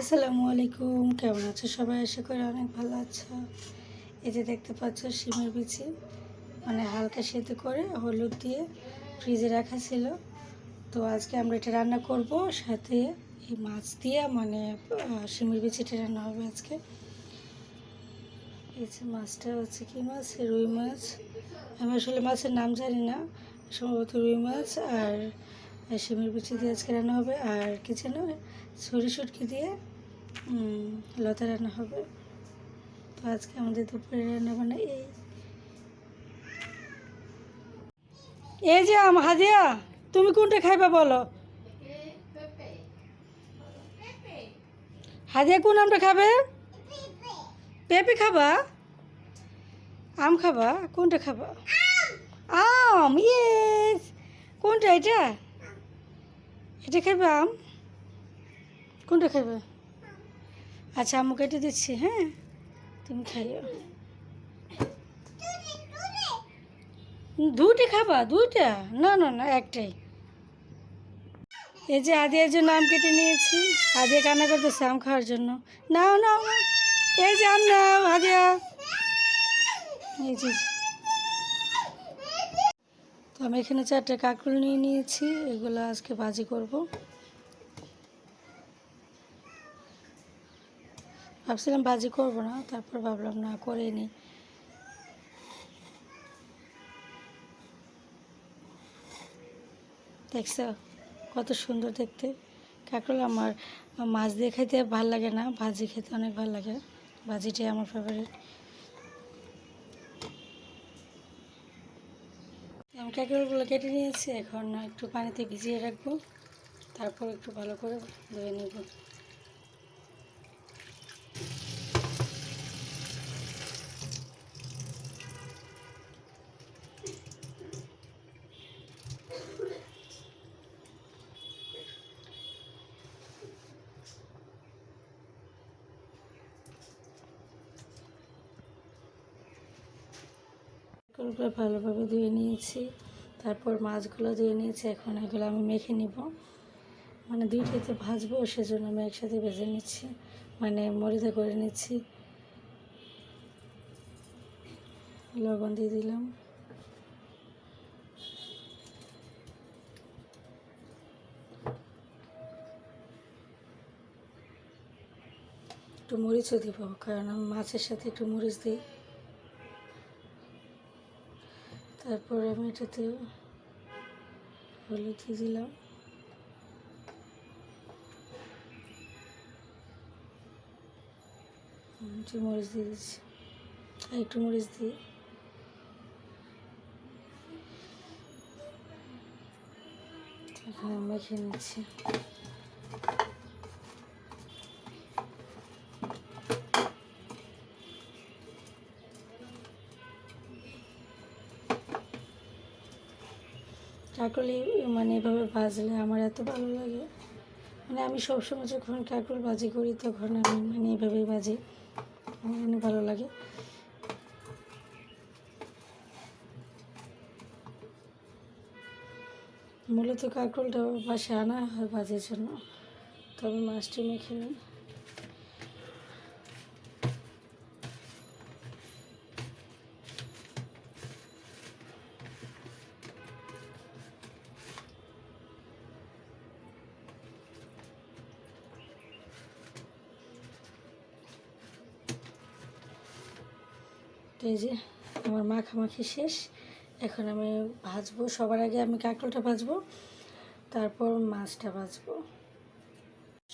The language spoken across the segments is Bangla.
আসসালামু আলাইকুম, কেমন আছো সবাই? আশা করি অনেক ভালো আছো। এই যে দেখতে পাচ্ছ শিমের বিচি। মানে হালকা সেদ্ধ করে হলুদ দিয়ে ফ্রিজে রাখা ছিল। তো আজকে আমরা এটা রান্না করব, সাথে এই মাছ দিয়ে মানে শিমের বিচিটা রান্না হবে আজকে। এই যে মাছটা হচ্ছে কি মাছ? রুই মাছ। আমি আসলে মাছের নাম জানি না। সম্ভবত রুই মাছ আর শিমের বিচি দিয়ে আজকে রান্না হবে। আর কি যেন ছড়ি সুটকি দিয়ে লতা রান্না হবে। তো আজকে আমাদের দুপুরে রান্না বান্না এই। এই যে আম হাদিয়া তুমি কোনটা খাইবা বলো? হাদিয়া কোন আমটা খাবে? পেঁপে খাবা? আম খাবা? কোনটা খাবা? আম ইয়েস কোনটা এটা? এটা খাবে আম? কোনটা খাবে আচ্ছা আম্মু কেটে দিচ্ছি হ্যাঁ? তুমি খাইও। দুটি খাবা দুইটা না না না, একটাই। এই যে আদিয়ার জন্য আম কেটে নিয়েছি। আদিয়া কান্না করতেছে আম খাওয়ার জন্য। নাও নাও। এই যে আম নাও, আদিয়া। তো আমি এখানে চারটে কাঁকরোল নিয়ে নিয়েছি। এগুলো আজকে ভাজি করব। ভাবছিলাম ভাজি করব না, তারপর ভাবলাম, না করে নিই দেখছ, কত সুন্দর দেখতে। কাঁকরোল আমার মাছ দিয়ে খেতে ভালো লাগে না ভাজি খেতে অনেক ভালো লাগে। ভাজিটাই আমার ফেভারিট আমি কাঁকরোলগুলো কেটে নিয়েছি, এখন একটু পানিতে ভিজিয়ে রাখব, তারপর একটু ভালো করে ধুয়ে নেব। কাঁকরোলগুলো ভালোভাবে ধুয়ে নিয়েছি। তারপর মাছগুলো ধুয়ে নিয়েছি, এখন এগুলো আমি মেখে নিব। মানে দুইটাতে ভাজবো, সেজন্য আমি একসাথে ভেজে নিচ্ছি। মানে মরিদা করে নিচ্ছি। লবণ দিয়ে দিলাম। একটু মরিচও দিব, কারণ আমি মাছের সাথে একটু মরিচ দিই। তারপর আমি এটাতে হলুদ দিয়ে দিলাম। একটু মরিচ দিয়ে দিচ্ছি। আর একটু মরিচ দিই হ্যাঁ মেখে নিচ্ছি। কাঁকরোল এই- মানে এভাবে বাজলে আমার এত ভালো লাগে। মানে আমি সবসময় যখন কাঁকরোল বাজি করি, তখন আমি মানে এভাবেই বাজি। আমার অনেক ভালো লাগে। মূলত কাঁকরোলটা বাসায় আনা হয় ভাজির জন্য। তবে মাছটি মেখে নিই তো এই যে আমার মাখামাখি শেষ। এখন আমি ভাজবো। সবার আগে আমি কাঁকরোলটা ভাজবো, তারপর মাছটা ভাজবো।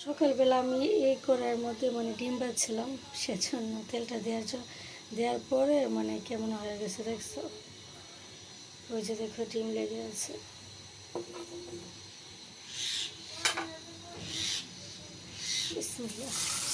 সকালবেলা আমি এই কড়াইয়ের মধ্যে মানে ডিম ভাজছিলাম, সেজন্য তেলটা দেওয়ার জন্য দেওয়ার পরে মানে কেমন হয়ে গেছে দেখছ? ওই যে দেখো ডিম লেগে আছে। বিসমিল্লাহ।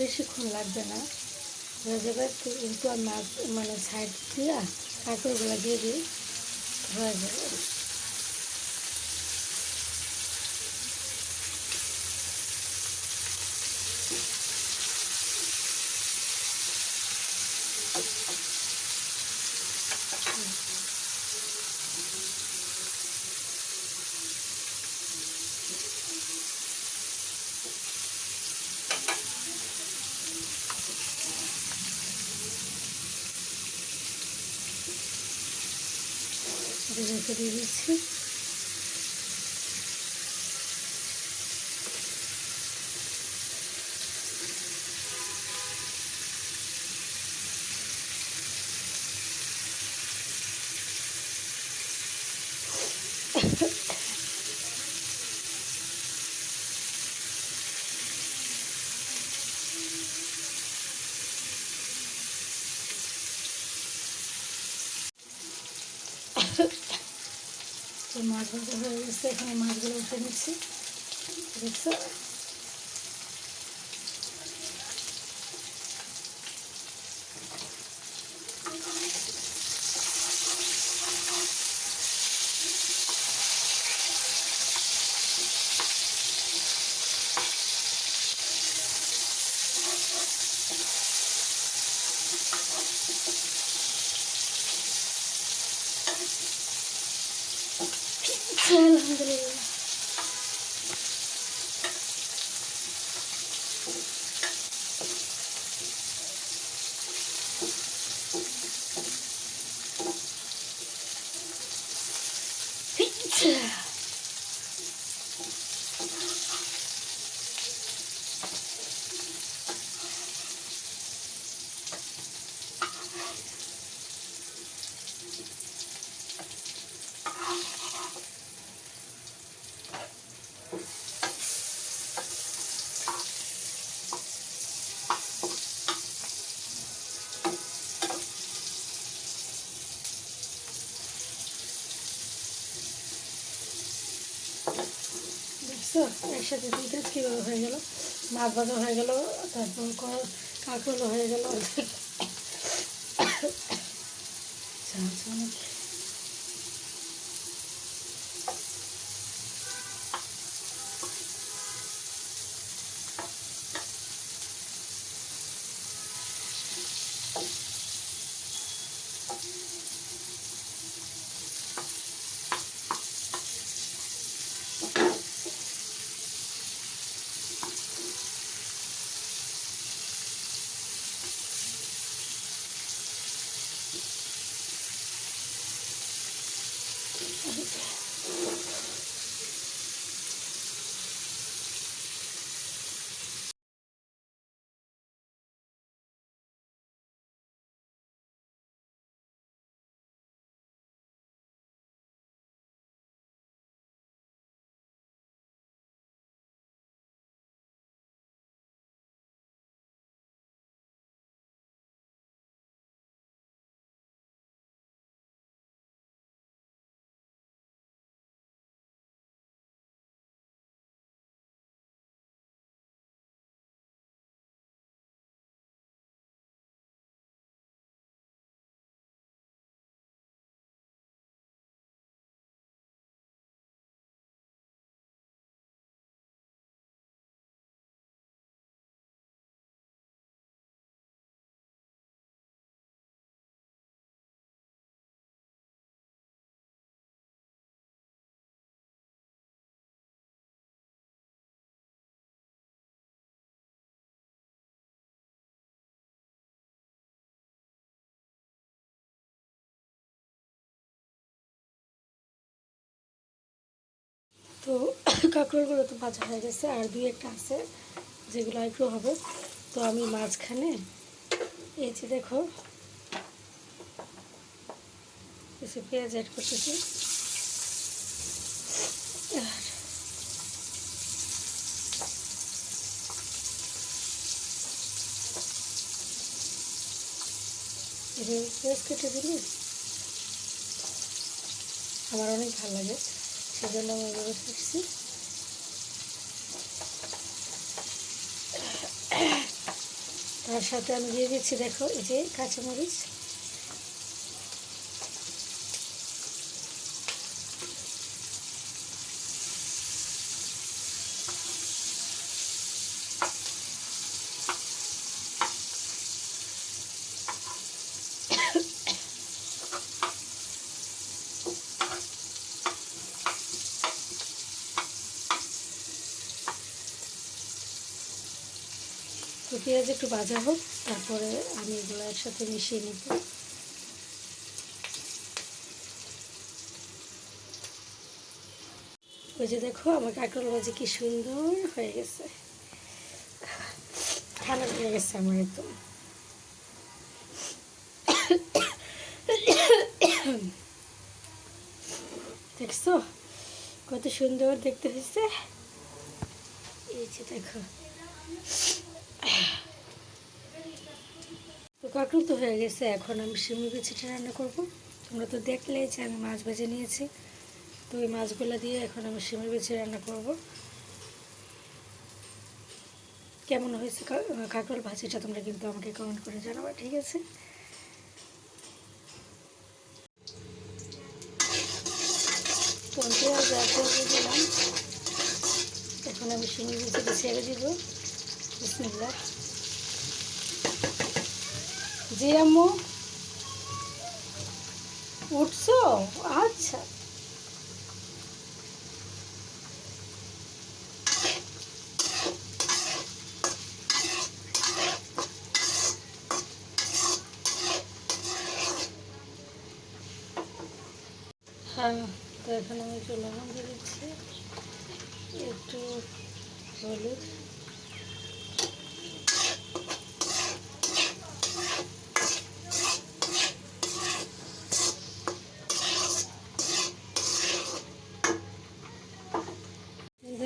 বেশিক্ষণ লাগবে না। হয়ে যাবে একটু আর মাছ মানে সাইড দিয়ে কাঁকড়গুলো দিয়ে দিই। হয়ে যাবে। রেখে দিয়ে দিচ্ছি তো মাছ ভাজা হয়ে গেছে এখানে মাছগুলো উঠে নিচ্ছি দেখছ দেখছ একসাথে দুই কাজ কীভাবে হয়ে গেল? মাছ ভাজা হয়ে গেল, তারপর ক- কাঁকরোলও হয়ে গেল। তো কাঁকরোলগুলো তো ভাজা হয়ে গেছে, আর দুই একটা আছে যেগুলো একটু হবে। তো আমি মাঝখানে এই যে দেখো, কিছু পেঁয়াজ অ্যাড করতেছি। আর পেঁয়াজ কেটে দিলে আমার অনেক ভালো লাগে। সেজন্য আমি এভাবে করছি। তার সাথে আমি দিয়ে দিচ্ছি দেখো এই যে কাঁচামরিচ। পেঁয়াজ একটু ভাজা হোক, তারপরে আমি এগুলো একসাথে মিশিয়ে নেব। ওই যে দেখো, আমার কাঁকরোল ভাজি কি সুন্দর হয়ে গেছে। ঠান্ডা লেগে গেছে আমার একদম। দেখছ? কত সুন্দর দেখতে হয়েছে। এই যে দেখো। তো কাঁকড়ুল তো হয়ে গেছে, এখন আমি শিমুল বিছিটা রান্না করব। তোমরা তো দেখলেই যে আমি মাছ ভেজে নিয়েছি। তো ওই মাছগুলো দিয়ে এখন আমি শিমুল বিছি রান্না করব। কেমন হয়েছে কাঁকরোল ভাজিটা তোমরা কিন্তু আমাকে কমেন্ট করে জানাবা, ঠিক আছে? এখন আমি শিমুল বিছিটা ছেড়ে দিব। বিসমিল্লাহ। জি আম্মু উঠছো? আচ্ছা। হ্যাঁ তো এখানে আমি চলে দিচ্ছি একটু হলুদ।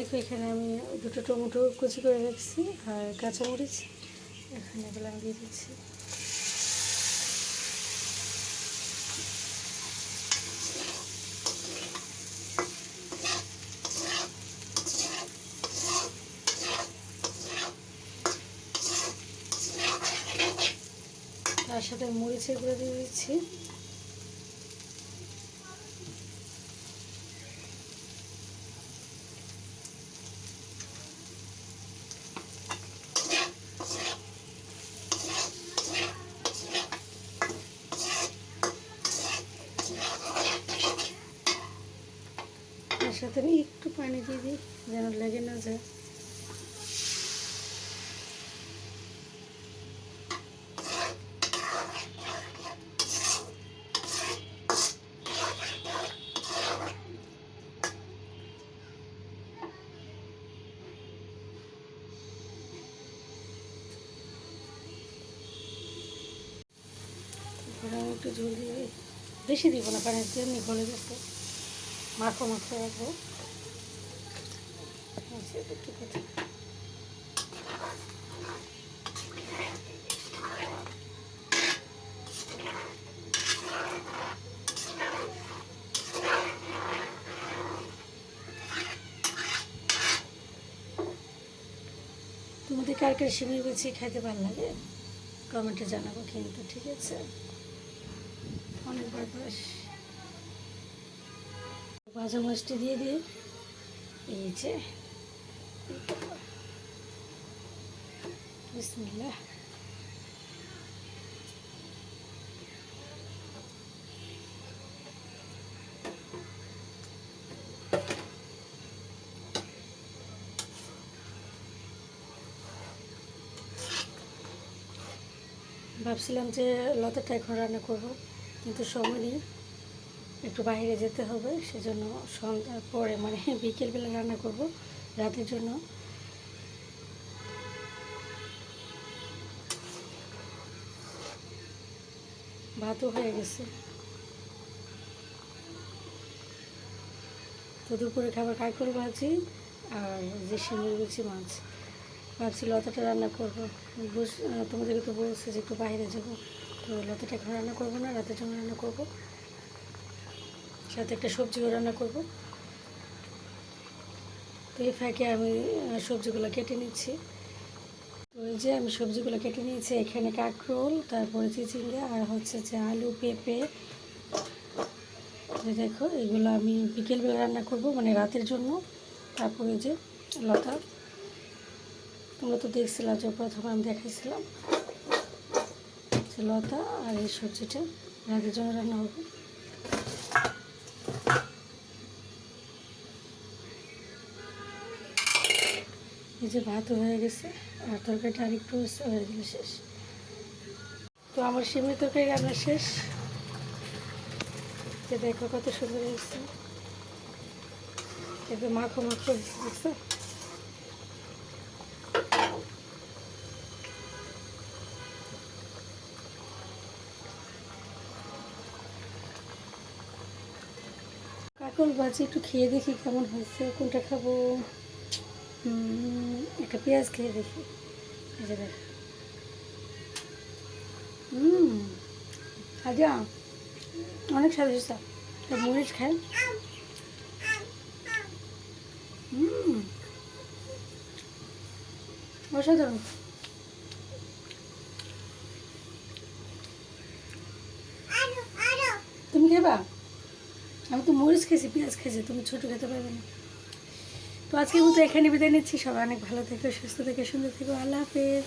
দেখো, এখানে আমি দুটো টমেটো কুচি করে রাখছি আর কাঁচামরিচ। এখানে এগুলো আমি দিয়ে দিচ্ছি। তার সাথে মরিচের গুঁড়ো দিয়ে দিচ্ছি। আমি একটু পানি দিয়ে দিই, যেন লেগে না যায় একটু ঝোল দিয়ে। বেশি দিব না পানি এমনি গলে গেছে মাখো মাখো রাখব একটু কথা তোমাদের কার কার শিমের বেছি খাইতে ভালো লাগে? কমেন্টে জানাব কিন্তু, ঠিক আছে? অনেকবার বয়স ভাজা মাছটি দিয়ে দিয়ে এই যে। ভাবছিলাম যে লতাটা এখন রান্না করব, কিন্তু সময় নেই। একটু বাইরে যেতে হবে, সেজন্য সন্ধ্যার পরে মানে বিকেলবেলা রান্না করব, রাতের জন্য। ভাতও হয়ে গেছে। তো দুপুরে খাবার কাজ কাঁকড় ভাজি আর যে শিমের গুছি মাছ। ভাবছি লতাটা রান্না করব। তোমাদেরকে তো বলছে যে একটু বাইরে যাব। তো লতাটা এখন রান্না করব না, রাতের জন্য রান্না করব। সাথে একটা সবজিও রান্না করব। তো এই ফাঁকে আমি সবজিগুলো কেটে নিচ্ছি। ওই যে আমি সবজিগুলো কেটে নিয়েছি, এখানে কাঁকরোল, তারপরে চিচিঙ্গা আর হচ্ছে যে আলু, পেঁপে। এই দেখো, এগুলো আমি বিকেলবেলা রান্না করব মানে রাতের জন্য। তারপরে যে লতা। তোমরা তো দেখছিলাম যে প্রথমে আমি দেখাইছিলাম যে লতা আর এই সবজিটা রাতের জন্য রান্না হবে। এই যে ভাত হয়ে গেছে আর তরকারিটা আরেকটু হয়ে গেলে শেষ। তো আমার সিমের তরকারি রান্না শেষ। যে দেখো কত সুন্দর হয়েছে। একদম মাখো মাখো হয়েছে দেখছ কাকল বাজি একটু খেয়ে দেখি কেমন হয়েছে কোনটা খাব? হুম, একটা পেঁয়াজ খেয়ে দেখি এই যে দেখ হুম আজা অনেক স্বাদ হয়েছে মরিচ খায় হুম অসাধারণ তুমি খেবা আমি তো মরিচ খেয়েছি পেঁয়াজ খেয়েছি তুমি ছোটো খেতে পারবে না তো আজকের মতো এখানে বিদায় নিচ্ছি। সবাই অনেক ভালো থেকো, সুস্থ থেকে, সুন্দর থেকো। আল্লাহ হাফেজ।